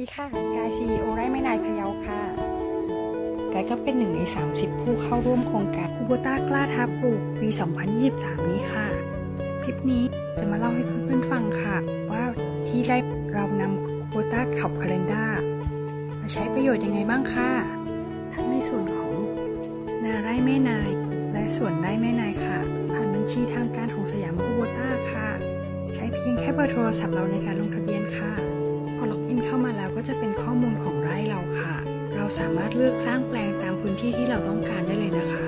สวัสดีค่ะกายซีโอไร่ไม่นายพะเยาค่ะกายก็เป็นหนึ่งใน 30 ผู้เข้าร่วมโครงการคูโบต้ากล้าท้าปลูกปี 2023 นี้ค่ะ คลิปนี้จะมาเล่าให้เพื่อนๆฟังค่ะ ว่าที่ได้เรานำคูโบต้าขับคาเลนด้ามาใช้ประโยชน์ยังไงบ้างค่ะ ทั้งในส่วนของนาไร่แม่นาย และส่วนไร่แม่นายค่ะ ผ่านบัญชีทางการของสยามคูโบต้าค่ะ ใช้เพียงแค่เบอร์โทรศัพท์เราในการลงทะเบียน ก็จะเป็นข้อมูลของไร่เราค่ะ เราสามารถเลือกสร้างแปลงตามพื้นที่ที่เราต้องการได้เลยนะคะ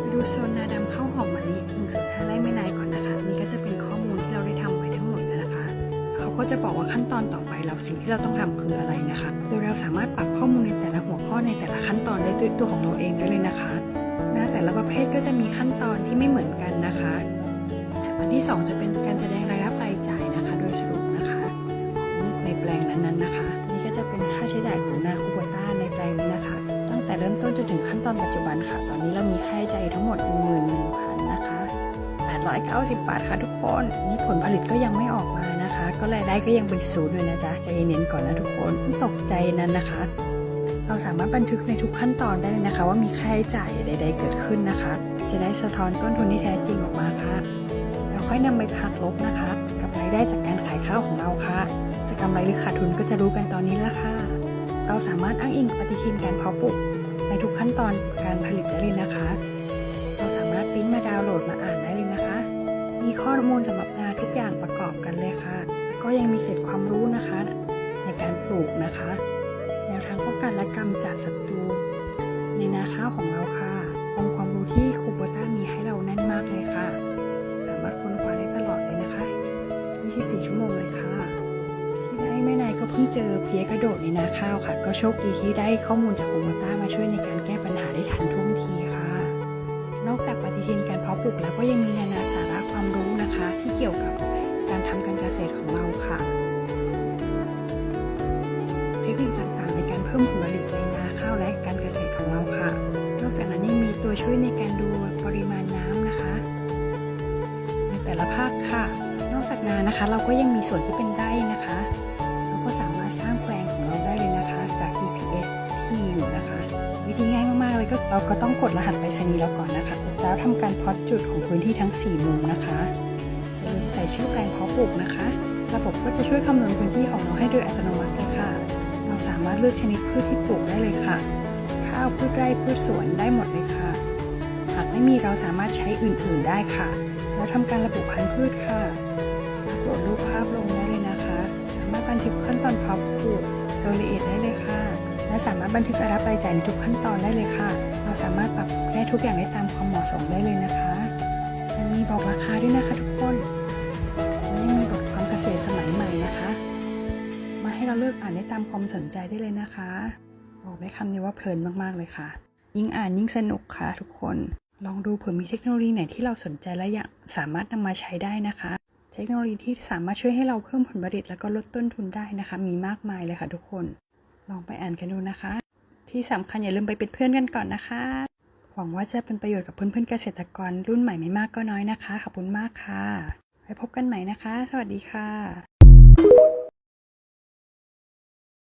มาดูโซนนาดำข้าวหอมมะลิ1.5ไร่ไม่นายก่อนนะคะนี่ก็จะเป็นข้อมูลที่เราได้ทำไว้ทั้งหมดแล้วนะคะ เขาก็จะบอกว่าขั้นตอนต่อไปเราสิ่งที่เราต้องทำคืออะไรนะคะ โดยเราสามารถปรับข้อมูลในแต่ละหัวข้อในแต่ละขั้นตอนได้ด้วยตัวของเราเองได้เลยนะคะหน้าแต่ละประเภทก็จะมีขั้นตอนที่ไม่เหมือนกันนะคะอันที่ 2 จะเป็นการแสดง เริ่มต้นจนถึงขั้นตอนปัจจุบันค่ะ ตอนนี้เรามีค่าใช้จ่ายทั้งหมด 11,000นะคะ890 บาทค่ะทุกคน นี่ผลผลิตก็ยังไม่ออกมานะคะ ก็รายได้ก็ยังเป็นศูนย์เลยนะจ๊ะใจเย็นก่อนนะทุกคนตกใจนั้นนะคะ เราสามารถบันทึกในทุกขั้นตอนได้เลยนะคะ ว่ามีค่าใช้จ่ายใด ๆ เกิดขึ้นนะคะ จะได้สะท้อนต้นทุนที่แท้จริงออกมาค่ะแล้วค่อยนำไปพักลบนะคะ กับรายได้จากการขายข้าวของเราค่ะ จะกำไรหรือขาดทุนก็จะรู้กันตอนนี้ละค่ะเราสามารถอ้างอิงปฏิทินการเพาะปลูก ในทุกขั้นตอนการผลิตได้เลยนะคะ เราสามารถปริ้นมาดาวน์โหลดมาอ่านได้เลยนะคะ มีข้อมูลสำหรับนาทุกอย่างประกอบกันเลยค่ะ แล้วก็ยังมีเกร็ดความรู้นะคะ ในการปลูกนะคะ แนวทางป้องกันและกำจัดศัตรูในนาข้าวของเราค่ะ เจอเพี้ยกระโดดในนาข้าวค่ะ ก็โชคดีที่ได้ข้อมูลจากครูโบต้ามาช่วยในการแก้ปัญหาได้ทันท่วงทีค่ะ นอกจากปฏิทินการเพาะปลูกแล้วก็ยังมีนานาสาระความรู้นะคะ ที่เกี่ยวกับการทำการเกษตรของเราค่ะเทคนิคต่างๆในการเพิ่มผลผลิตในนาข้าวและการเกษตรของเราค่ะ นอกจากนั้นยังมีตัวช่วยในการดูปริมาณน้ำนะคะ ในแต่ละภาคค่ะ นอกจากนานะคะ เราก็ยังมีส่วนที่เป็นไร่นะคะ ก็สามารถสร้างแปลงของเราได้เลยนะคะ จาก GPS ที่มีอยู่นะคะ วิธีง่ายมากๆเลยก็เราก็ต้องกดรหัสไปรษณีย์เราก่อนนะคะ แล้วทำการพอตจุดของพื้นที่ทั้ง 4 มุมนะคะใส่ชื่อแปลงเพาะปลูกนะคะ ระบบก็จะช่วยคำนวณพื้นที่ของเราให้โดยอัตโนมัติเลยค่ะ เราสามารถเลือกชนิดพืชที่ปลูกได้เลยค่ะ ข้าวพืชไร่พืชสวนได้หมดเลยค่ะ หากไม่มีเราสามารถใช้อื่นๆได้ค่ะ แล้วทำการระบุพันธุ์พืชค่ะ บันทึกรายรับรายจ่ายในทุกขั้นตอนได้เลยค่ะ เราสามารถปรับแก้ทุกอย่างได้ตามความเหมาะสมได้เลยนะคะยังมีบอกราคาด้วยนะคะทุกคนและยังมีบทความเกษตรสมัยใหม่นะคะ มาให้เราเลือกอ่านได้ตามความสนใจได้เลยนะคะ บอกได้คำนี้ว่าเพลินมากๆเลยค่ะ ยิ่งอ่านยิ่งสนุกค่ะ ทุกคน ลองดูเผื่อมีเทคโนโลยีไหนที่เราสนใจและอยากสามารถนำมาใช้ได้นะคะเทคโนโลยีที่สามารถช่วยให้เราเพิ่มผลผลิตแล้วก็ลดต้นทุนได้นะคะ มีมากมายเลยค่ะทุกคน ลองไปอ่านกันดูนะคะ ที่สำคัญอย่าลืมไปเป็นเพื่อนกันก่อนนะคะ หวังว่าจะเป็นประโยชน์กับเพื่อนๆเกษตรกรรุ่นใหม่ไม่มากก็น้อยนะคะ ขอบคุณมากค่ะ ไว้พบกันใหม่นะคะ สวัสดีค่ะ